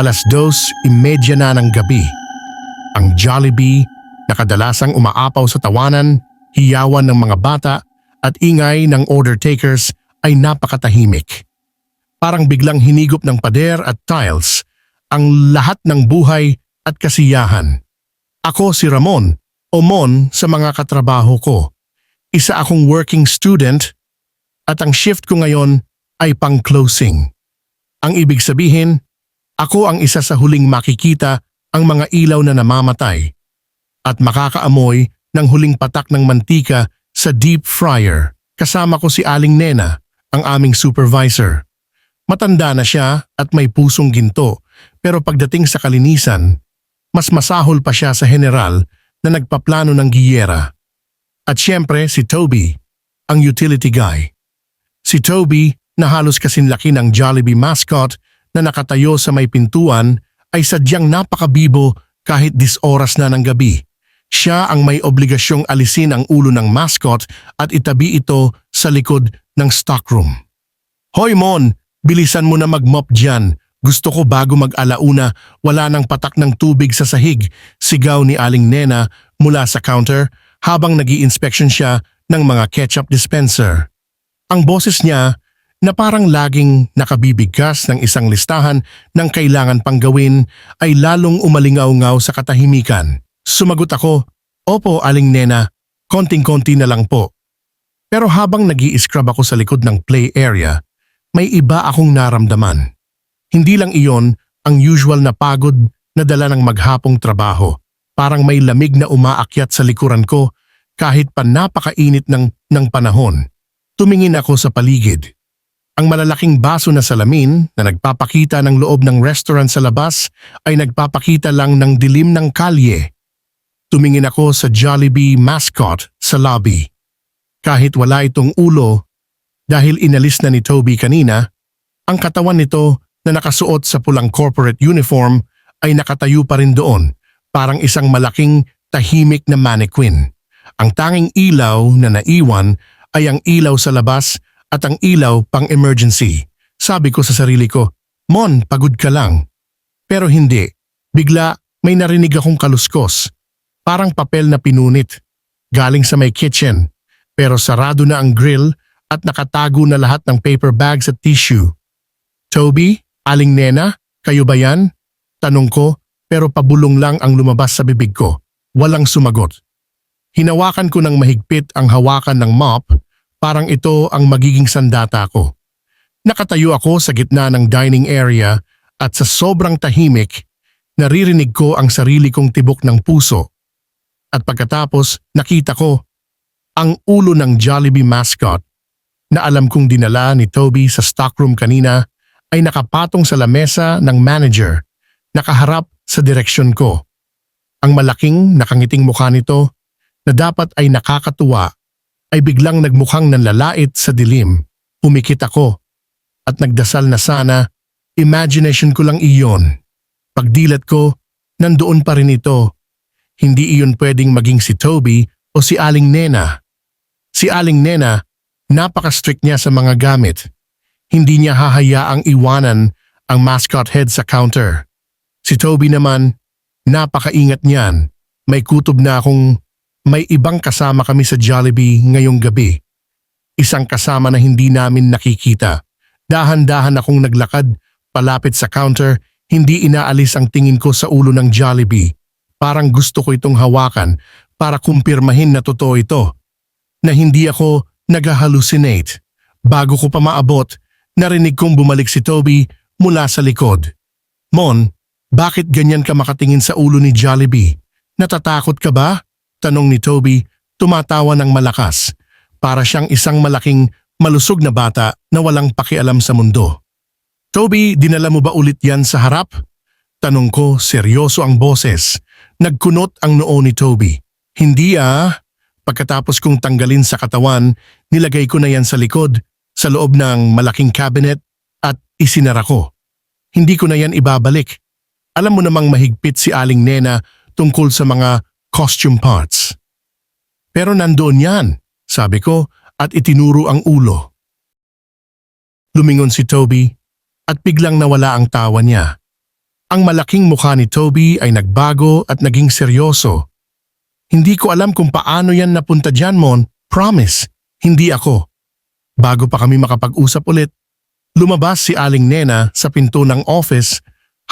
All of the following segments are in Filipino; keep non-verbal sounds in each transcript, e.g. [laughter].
Alas dos, imedya na ng gabi. Ang Jollibee na kadalasang umaapaw sa tawanan, hiyawan ng mga bata at ingay ng order takers ay napakatahimik. Parang biglang hinigop ng pader at tiles ang lahat ng buhay at kasiyahan. Ako si Ramon o Mon sa mga katrabaho ko. Isa akong working student at ang shift ko ngayon ay pang-closing. Ang ibig sabihin, ako ang isa sa huling makikita ang mga ilaw na namamatay at makakaamoy ng huling patak ng mantika sa deep fryer. Kasama ko si Aling Nena, ang aming supervisor. Matanda na siya at may pusong ginto pero pagdating sa kalinisan, mas masahol pa siya sa general na nagpaplano ng giyera. At siyempre si Toby, ang utility guy. Si Toby na halos kasinlaki ng Jollibee mascot na nakatayo sa may pintuan ay sadyang napakabibo kahit dis oras na ng gabi. Siya ang may obligasyong alisin ang ulo ng mascot at itabi ito sa likod ng stockroom. Hoy Mon, bilisan mo na mag-mop dyan. Gusto ko bago mag-alauna, wala nang patak ng tubig sa sahig. Sigaw ni Aling Nena mula sa counter habang nag inspection siya ng mga ketchup dispenser. Ang boses niya na parang laging nakabibigkas ng isang listahan ng kailangan pang gawin ay lalong umalingaw-ngaw sa katahimikan. Sumagot ako, Opo, Aling Nena, konting-konti na lang po. Pero habang nag scrub ako sa likod ng play area, may iba akong naramdaman. Hindi lang iyon ang usual na pagod na dala ng maghapong trabaho. Parang may lamig na umaakyat sa likuran ko kahit pa napakainit ng, ng panahon. Tumingin ako sa paligid. Ang malalaking baso na salamin na nagpapakita ng loob ng restaurant sa labas ay nagpapakita lang ng dilim ng kalye. Tumingin ako sa Jollibee mascot sa lobby. Kahit wala itong ulo, dahil inalis na ni Toby kanina, ang katawan nito na nakasuot sa pulang corporate uniform ay nakatayo pa rin doon, parang isang malaking tahimik na mannequin. Ang tanging ilaw na naiwan ay ang ilaw sa labas at ang ilaw pang emergency. Sabi ko sa sarili ko, Mon, pagod ka lang. Pero hindi. Bigla may narinig akong kaluskos. Parang papel na pinunit. Galing sa may kitchen. Pero sarado na ang grill at nakatago na lahat ng paper bags at tissue. Toby, Aling Nena, kayo ba yan? Tanong ko pero pabulong lang ang lumabas sa bibig ko. Walang sumagot. Hinawakan ko ng mahigpit ang hawakan ng mop parang ito ang magiging sandata ko. Nakatayo ako sa gitna ng dining area at sa sobrang tahimik, naririnig ko ang sarili kong tibok ng puso. At pagkatapos nakita ko ang ulo ng Jollibee mascot na alam kong dinala ni Toby sa stockroom kanina ay nakapatong sa lamesa ng manager, nakaharap sa direksyon ko. Ang malaking nakangiting mukha nito na dapat ay nakakatuwa ay biglang nagmukhang nanlalait sa dilim. Humikit ako at nagdasal na sana, imagination ko lang iyon. Pagdilat ko, nandoon pa rin ito. Hindi iyon pwedeng maging si Toby o si Aling Nena. Si Aling Nena, napaka-strict niya sa mga gamit. Hindi niya hahayaang iwanan ang mascot head sa counter. Si Toby naman, napakaingat niyan. May kutob na akong may ibang kasama kami sa Jollibee ngayong gabi. Isang kasama na hindi namin nakikita. Dahan-dahan akong naglakad palapit sa counter, hindi inaalis ang tingin ko sa ulo ng Jollibee. Parang gusto ko itong hawakan para kumpirmahin na totoo ito. Na hindi ako nag-hallucinate. Bago ko pa maabot, narinig kong bumalik si Toby mula sa likod. Mon, bakit ganyan ka makatingin sa ulo ni Jollibee? Natatakot ka ba? Tanong ni Toby, tumatawa ng malakas. Para siyang isang malaking malusog na bata na walang pakialam sa mundo. Toby, dinala mo ba ulit yan sa harap? Tanong ko, seryoso ang boses. Nagkunot ang noo ni Toby. Hindi ah. Pagkatapos kong tanggalin sa katawan, nilagay ko na yan sa likod, sa loob ng malaking cabinet at isinara ko. Hindi ko na yan ibabalik. Alam mo namang mahigpit si Aling Nena tungkol sa mga costume parts. Pero nandoon yan, sabi ko at itinuro ang ulo. Lumingon si Toby at biglang nawala ang tawa niya. Ang malaking mukha ni Toby ay nagbago at naging seryoso. Hindi ko alam kung paano yan napunta dyan, Mon. Promise, hindi ako. Bago pa kami makapag-usap ulit, lumabas si Aling Nena sa pinto ng office,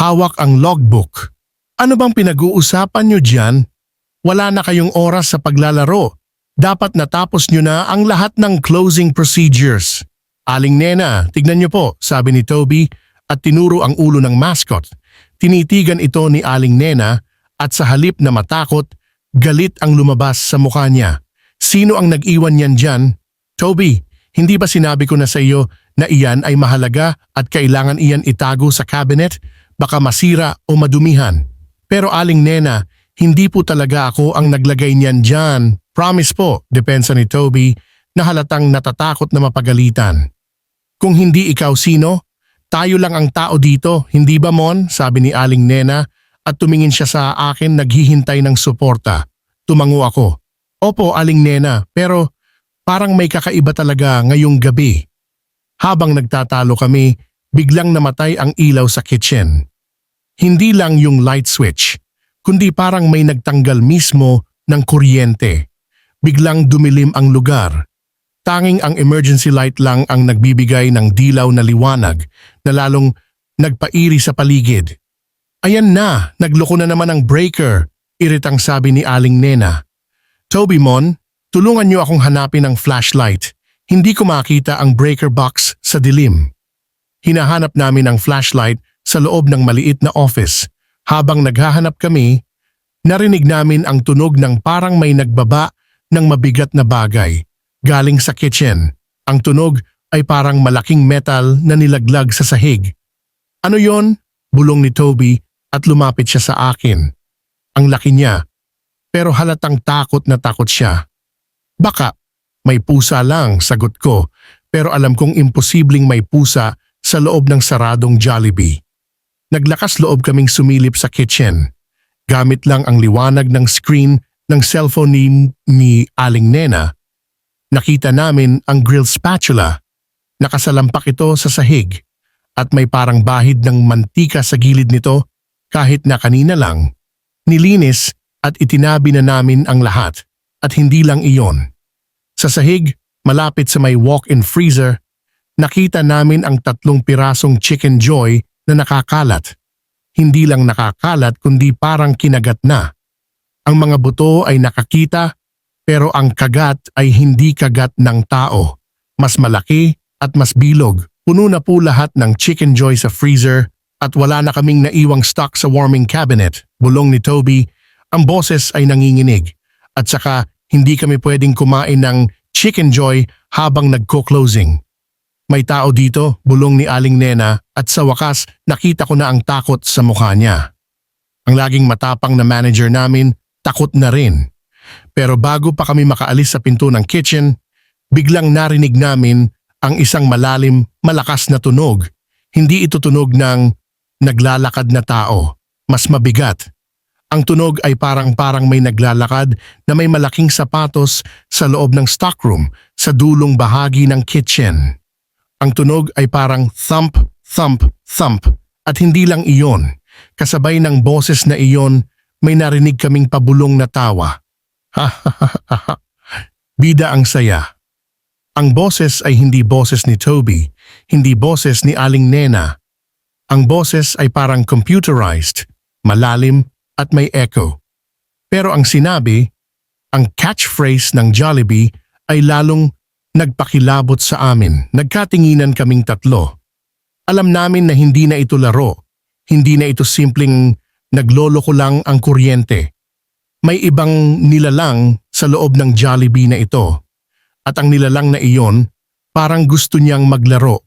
hawak ang logbook. Ano bang pinag-uusapan nyo dyan? Wala na kayong oras sa paglalaro. Dapat natapos nyo na ang lahat ng closing procedures. Aling Nena, tignan nyo po, sabi ni Toby at tinuro ang ulo ng mascot. Tinitigan ito ni Aling Nena at sa halip na matakot, galit ang lumabas sa mukha niya. Sino ang nag-iwan niyan dyan? Toby, hindi ba sinabi ko na sa iyo na iyan ay mahalaga at kailangan iyan itago sa cabinet? Baka masira o madumihan. Pero Aling Nena, hindi po talaga ako ang naglagay niyan dyan. Promise po, depensa ni Toby, na halatang natatakot na mapagalitan. Kung hindi ikaw sino, tayo lang ang tao dito, hindi ba Mon? Sabi ni Aling Nena at tumingin siya sa akin naghihintay ng suporta. Tumango ako. Opo, Aling Nena, pero parang may kakaiba talaga ngayong gabi. Habang nagtatalo kami, biglang namatay ang ilaw sa kitchen. Hindi lang yung light switch, kundi parang may nagtanggal mismo ng kuryente. Biglang dumilim ang lugar. Tanging ang emergency light lang ang nagbibigay ng dilaw na liwanag na lalong nagpairi sa paligid. Ayan na, nagloko na naman ang breaker, iritang sabi ni Aling Nena. Toby Mon, tulungan niyo akong hanapin ang flashlight. Hindi ko makita ang breaker box sa dilim. Hinahanap namin ang flashlight sa loob ng maliit na office. Habang naghahanap kami, narinig namin ang tunog ng parang may nagbaba ng mabigat na bagay galing sa kitchen. Ang tunog ay parang malaking metal na nilaglag sa sahig. Ano yon? Bulong ni Toby at lumapit siya sa akin. Ang laki niya, pero halatang takot na takot siya. Baka, may pusa lang, sagot ko, pero alam kong imposibleng may pusa sa loob ng saradong Jollibee. Naglakas loob kaming sumilip sa kitchen. Gamit lang ang liwanag ng screen ng cellphone ni, ni Aling Nena, nakita namin ang grill spatula. Nakasalampak ito sa sahig at may parang bahid ng mantika sa gilid nito kahit na kanina lang. Nilinis at itinabi na namin ang lahat at hindi lang iyon. Sa sahig, malapit sa may walk-in freezer, nakita namin ang tatlong pirasong chicken joy na nakakalat. Hindi lang nakakalat kundi parang kinagat na. Ang mga buto ay nakakita pero ang kagat ay hindi kagat ng tao. Mas malaki at mas bilog. Puno na po lahat ng chicken joy sa freezer at wala na kaming naiwang stock sa warming cabinet. Bulong ni Toby, ang boses ay nanginginig. At saka hindi kami pwedeng kumain ng chicken joy habang nagko-closing. May tao dito, bulong ni Aling Nena at sa wakas nakita ko na ang takot sa mukha niya. Ang laging matapang na manager namin, takot na rin. Pero bago pa kami makaalis sa pinto ng kitchen, biglang narinig namin ang isang malalim, malakas na tunog. Hindi ito tunog ng naglalakad na tao, mas mabigat. Ang tunog ay parang-parang may naglalakad na may malaking sapatos sa loob ng stockroom sa dulong bahagi ng kitchen. Ang tunog ay parang thump, thump, thump at hindi lang iyon. Kasabay ng boses na iyon, may narinig kaming pabulong na tawa. [laughs] Bida ang saya. Ang boses ay hindi boses ni Toby, hindi boses ni Aling Nena. Ang boses ay parang computerized, malalim at may echo. Pero ang sinabi, ang catchphrase ng Jollibee ay lalong nagpakilabot sa amin. Nagkatinginan kaming tatlo. Alam namin na hindi na ito laro. Hindi na ito simpleng nagloloko lang ang kuryente. May ibang nilalang sa loob ng Jollibee na ito. At ang nilalang na iyon, parang gusto niyang maglaro.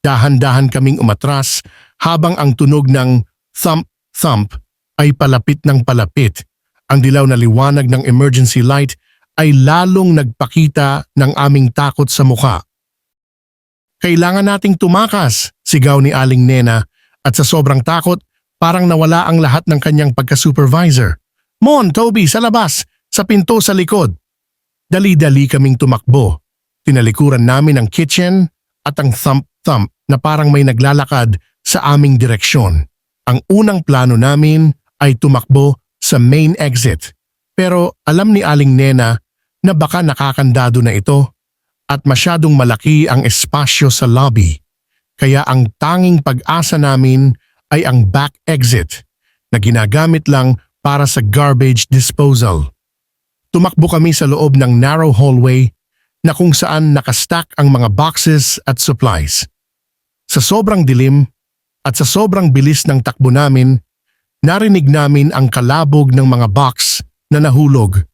Dahan-dahan kaming umatras habang ang tunog ng thump-thump ay palapit ng palapit. Ang dilaw na liwanag ng emergency light ay lalong nagpakita ng aming takot sa mukha. Kailangan nating tumakas, sigaw ni Aling Nena at sa sobrang takot parang nawala ang lahat ng kanyang pagka-supervisor. Mon, Toby, sa labas, sa pinto sa likod. Dali-dali kaming tumakbo. Tinalikuran namin ang kitchen at ang thump-thump na parang may naglalakad sa aming direksyon. Ang unang plano namin ay tumakbo sa main exit. Pero alam ni Aling Nena na baka nakakandado na ito at masyadong malaki ang espasyo sa lobby. Kaya ang tanging pag-asa namin ay ang back exit na ginagamit lang para sa garbage disposal. Tumakbo kami sa loob ng narrow hallway na kung saan nakastack ang mga boxes at supplies. Sa sobrang dilim at sa sobrang bilis ng takbo namin, narinig namin ang kalabog ng mga box na nahulog.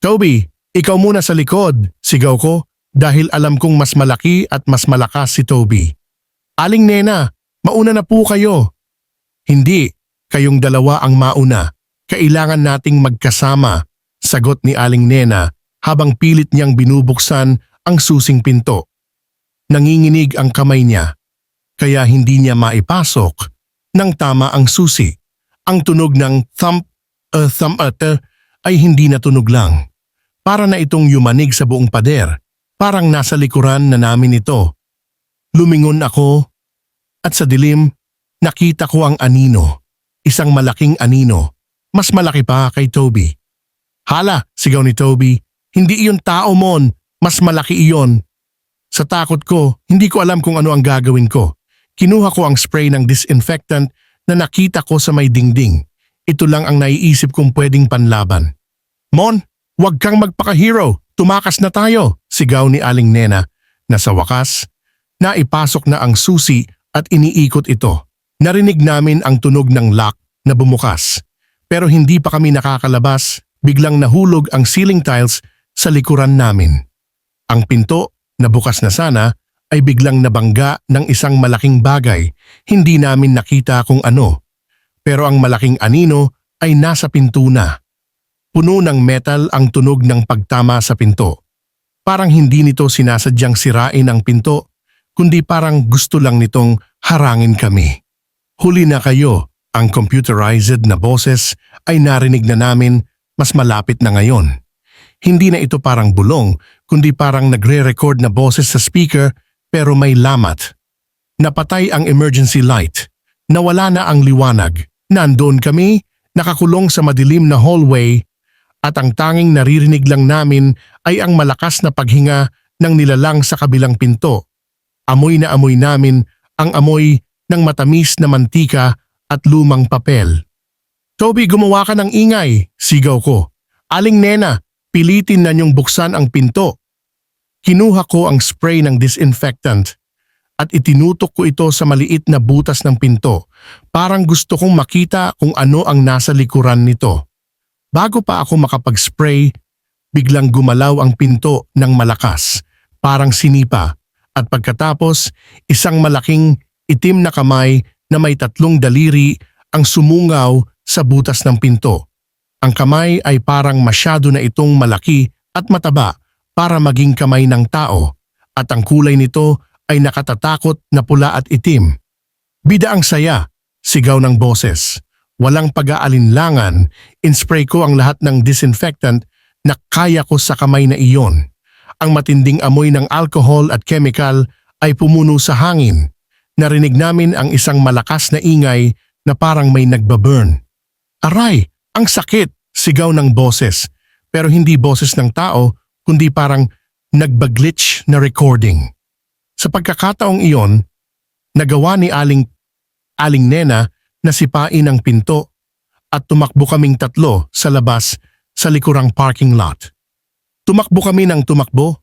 Toby, ikaw muna sa likod, sigaw ko dahil alam kong mas malaki at mas malakas si Toby. Aling Nena, mauna na po kayo. Hindi, kayong dalawa ang mauna. Kailangan nating magkasama, sagot ni Aling Nena habang pilit niyang binubuksan ang susing pinto. Nanginginig ang kamay niya, kaya hindi niya maipasok nang tama ang susi. Ang tunog ng thump, uh, thump uh, ay hindi natunog lang. Para na itong yumanig sa buong pader, parang nasa likuran na namin ito. Lumingon ako at sa dilim, nakita ko ang anino. Isang malaking anino. Mas malaki pa kay Toby. Hala, sigaw ni Toby. Hindi iyon tao mon, mas malaki iyon. Sa takot ko, hindi ko alam kung ano ang gagawin ko. Kinuha ko ang spray ng disinfectant na nakita ko sa may dingding. Ito lang ang naiisip kong pwedeng panlaban. Mon, huwag kang magpaka-hero. Tumakas na tayo, sigaw ni Aling Nena na sa wakas, naipasok na ang susi at iniikot ito. Narinig namin ang tunog ng lock na bumukas. Pero hindi pa kami nakakalabas, biglang nahulog ang ceiling tiles sa likuran namin. Ang pinto, na bukas na sana, ay biglang nabangga ng isang malaking bagay. Hindi namin nakita kung ano. Pero ang malaking anino ay nasa pinto na. Puno ng metal ang tunog ng pagtama sa pinto. Parang hindi nito sinasadyang sirain ang pinto, kundi parang gusto lang nitong harangin kami. Huli na kayo, ang computerized na boses ay narinig na namin mas malapit na ngayon. Hindi na ito parang bulong, kundi parang nagre-record na boses sa speaker pero may lamat. Napatay ang emergency light. Nawala na ang liwanag. Nandoon kami, nakakulong sa madilim na hallway at ang tanging naririnig lang namin ay ang malakas na paghinga ng nilalang sa kabilang pinto. Amoy na amoy namin ang amoy ng matamis na mantika at lumang papel. Toby, gumawa ka ng ingay, sigaw ko. Aling Nena, pilitin na niyong buksan ang pinto. Kinuha ko ang spray ng disinfectant at itinutok ko ito sa maliit na butas ng pinto. Parang gusto kong makita kung ano ang nasa likuran nito. Bago pa ako makapag-spray, biglang gumalaw ang pinto ng malakas, parang sinipa. At pagkatapos, isang malaking itim na kamay na may tatlong daliri ang sumungaw sa butas ng pinto. Ang kamay ay parang masyado na itong malaki at mataba para maging kamay ng tao at ang kulay nito ay nakatatakot na pula at itim. Bida ang saya, sigaw ng boses. Walang pag-aalinlangan, inspray ko ang lahat ng disinfectant na kaya ko sa kamay na iyon. Ang matinding amoy ng alcohol at chemical ay pumuno sa hangin. Narinig namin ang isang malakas na ingay na parang may nagbaburn. Aray, ang sakit, sigaw ng boses. Pero hindi boses ng tao, kundi parang nagbaglitch na recording. Sa pagkakataong iyon, nagawa ni Aling, Aling Nena na sipain ang pinto at tumakbo kaming tatlo sa labas sa likurang parking lot. Tumakbo kami ng tumakbo,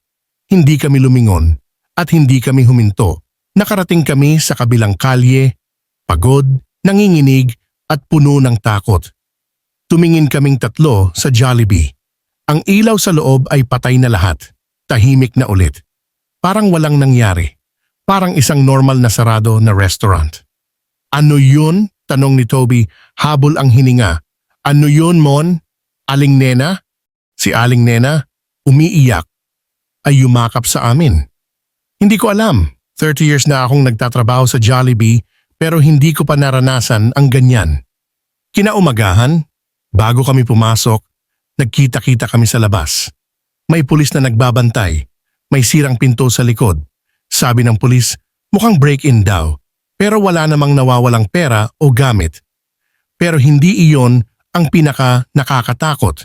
hindi kami lumingon at hindi kami huminto. Nakarating kami sa kabilang kalye, pagod, nanginginig at puno ng takot. Tumingin kaming tatlo sa Jollibee. Ang ilaw sa loob ay patay na lahat. Tahimik na ulit. Parang walang nangyari. Parang isang normal na sarado na restaurant. Ano yun? Tanong ni Toby, habol ang hininga. Ano yun, Mon? Aling Nena? Si Aling Nena, umiiyak, ay yumakap sa amin. Hindi ko alam. 30 years na akong nagtatrabaho sa Jollibee pero hindi ko pa naranasan ang ganyan. Kinaumagahan, bago kami pumasok, nagkita-kita kami sa labas. May pulis na nagbabantay. May sirang pinto sa likod. Sabi ng pulis, mukhang break-in daw. Pero wala namang nawawalang pera o gamit. Pero hindi iyon ang pinaka nakakatakot.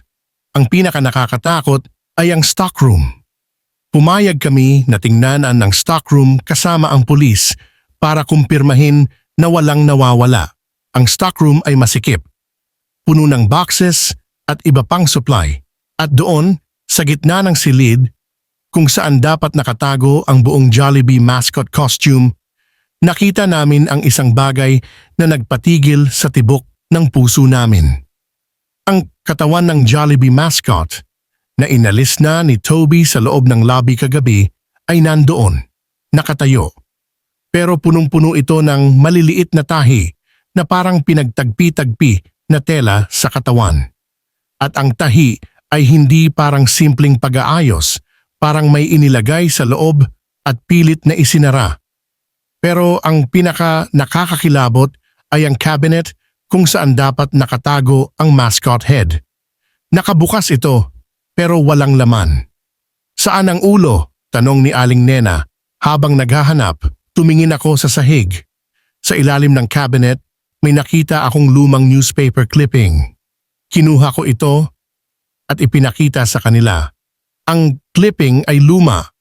Ang pinaka nakakatakot ay ang stockroom. Pumayag kami na tingnanan ng stockroom kasama ang pulis para kumpirmahin na walang nawawala. Ang stockroom ay masikip. Puno ng boxes at iba pang supply. At doon, sa gitna ng silid, kung saan dapat nakatago ang buong Jollibee mascot costume, nakita namin ang isang bagay na nagpatigil sa tibok ng puso namin. Ang katawan ng Jollibee mascot na inalis na ni Toby sa loob ng lobby kagabi ay nandoon, nakatayo. Pero punong-puno ito ng maliliit na tahi na parang pinagtagpi-tagpi na tela sa katawan. At ang tahi ay hindi parang simpleng pag-aayos, parang may inilagay sa loob at pilit na isinara. Pero ang pinaka nakakakilabot ay ang cabinet kung saan dapat nakatago ang mascot head. Nakabukas ito pero walang laman. Saan ang ulo? Tanong ni Aling Nena. Habang naghahanap, tumingin ako sa sahig. Sa ilalim ng cabinet, may nakita akong lumang newspaper clipping. Kinuha ko ito at ipinakita sa kanila. Ang clipping ay luma.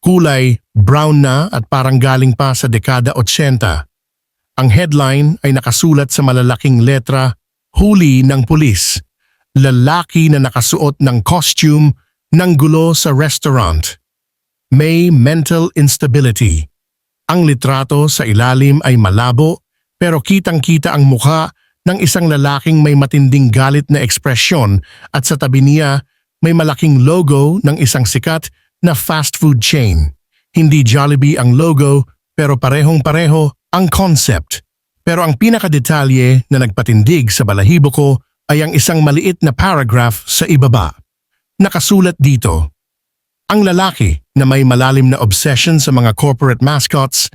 Kulay brown na at parang galing pa sa dekada 80. Ang headline ay nakasulat sa malalaking letra, Huli ng Pulis. Lalaki na nakasuot ng costume ng gulo sa restaurant. May mental instability. Ang litrato sa ilalim ay malabo pero kitang-kita ang mukha ng isang lalaking may matinding galit na ekspresyon at sa tabi niya may malaking logo ng isang sikat na fast food chain. Hindi Jollibee ang logo pero parehong-pareho ang concept. Pero ang pinakadetalye na nagpatindig sa balahibo ko ay ang isang maliit na paragraph sa ibaba. Nakasulat dito, ang lalaki na may malalim na obsession sa mga corporate mascots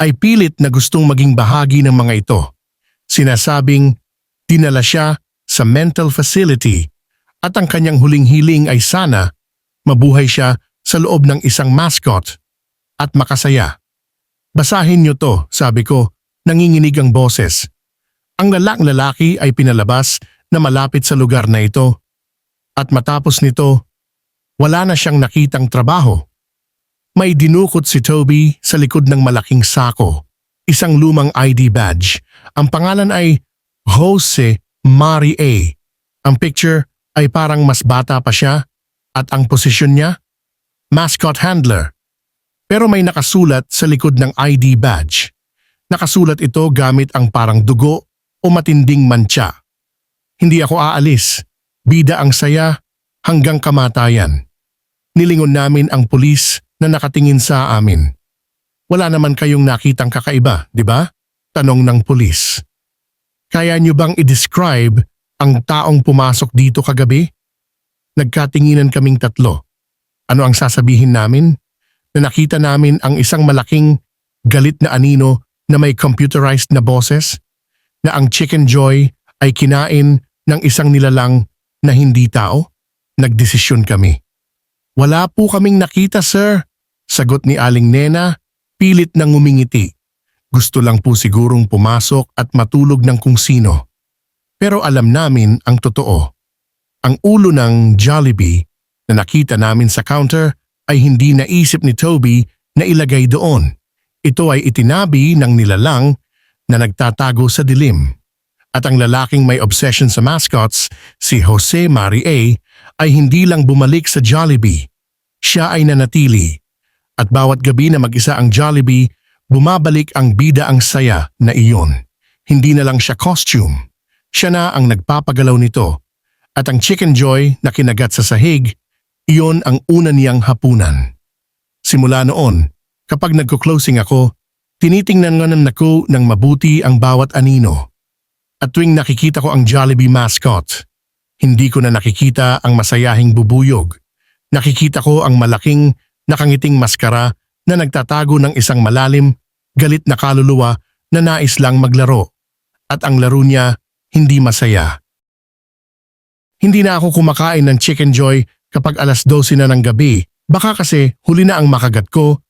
ay pilit na gustong maging bahagi ng mga ito. Sinasabing dinala siya sa mental facility at ang kanyang huling hiling ay sana mabuhay siya sa loob ng isang mascot at makasaya. Basahin niyo to, sabi ko, nanginginig ang boses. Ang lalak lalaki ay pinalabas na malapit sa lugar na ito at matapos nito, wala na siyang nakitang trabaho. May dinukot si Toby sa likod ng malaking sako, isang lumang ID badge. Ang pangalan ay Jose Mari A. Ang picture ay parang mas bata pa siya at ang posisyon niya, mascot handler. Pero may nakasulat sa likod ng ID badge. Nakasulat ito gamit ang parang dugo o matinding mantsa. Hindi ako aalis. Bida ang saya hanggang kamatayan. Nilingon namin ang pulis na nakatingin sa amin. Wala naman kayong nakitang kakaiba, di ba? Tanong ng pulis. Kaya niyo bang i-describe ang taong pumasok dito kagabi? Nagkatinginan kaming tatlo. Ano ang sasabihin namin? Na nakita namin ang isang malaking galit na anino na may computerized na boses? Na ang chicken joy ay kinain ng isang nilalang na hindi tao? Nagdesisyon kami. Wala po kaming nakita, sir. Sagot ni Aling Nena, pilit na ngumingiti. Gusto lang po sigurong pumasok at matulog ng kung sino. Pero alam namin ang totoo. Ang ulo ng Jollibee na nakita namin sa counter ay hindi naisip ni Toby na ilagay doon. Ito ay itinabi ng nilalang na nagtatago sa dilim. At ang lalaking may obsession sa mascots, si Jose Mari A, ay hindi lang bumalik sa Jollibee. Siya ay nanatili. At bawat gabi na mag-isa ang Jollibee, bumabalik ang bida ang saya na iyon. Hindi na lang siya costume. Siya na ang nagpapagalaw nito. At ang Chicken Joy na kinagat sa sahig, iyon ang una niyang hapunan. Simula noon, kapag nagko-closing ako, tinitingnan nga ng ako ng mabuti ang bawat anino. At tuwing nakikita ko ang Jollibee mascot, hindi ko na nakikita ang masayahing bubuyog. Nakikita ko ang malaking, nakangiting maskara na nagtatago ng isang malalim, galit na kaluluwa na nais lang maglaro. At ang laro niya hindi masaya. Hindi na ako kumakain ng chicken joy kapag alas 12 na ng gabi. Baka kasi huli na ang makagat ko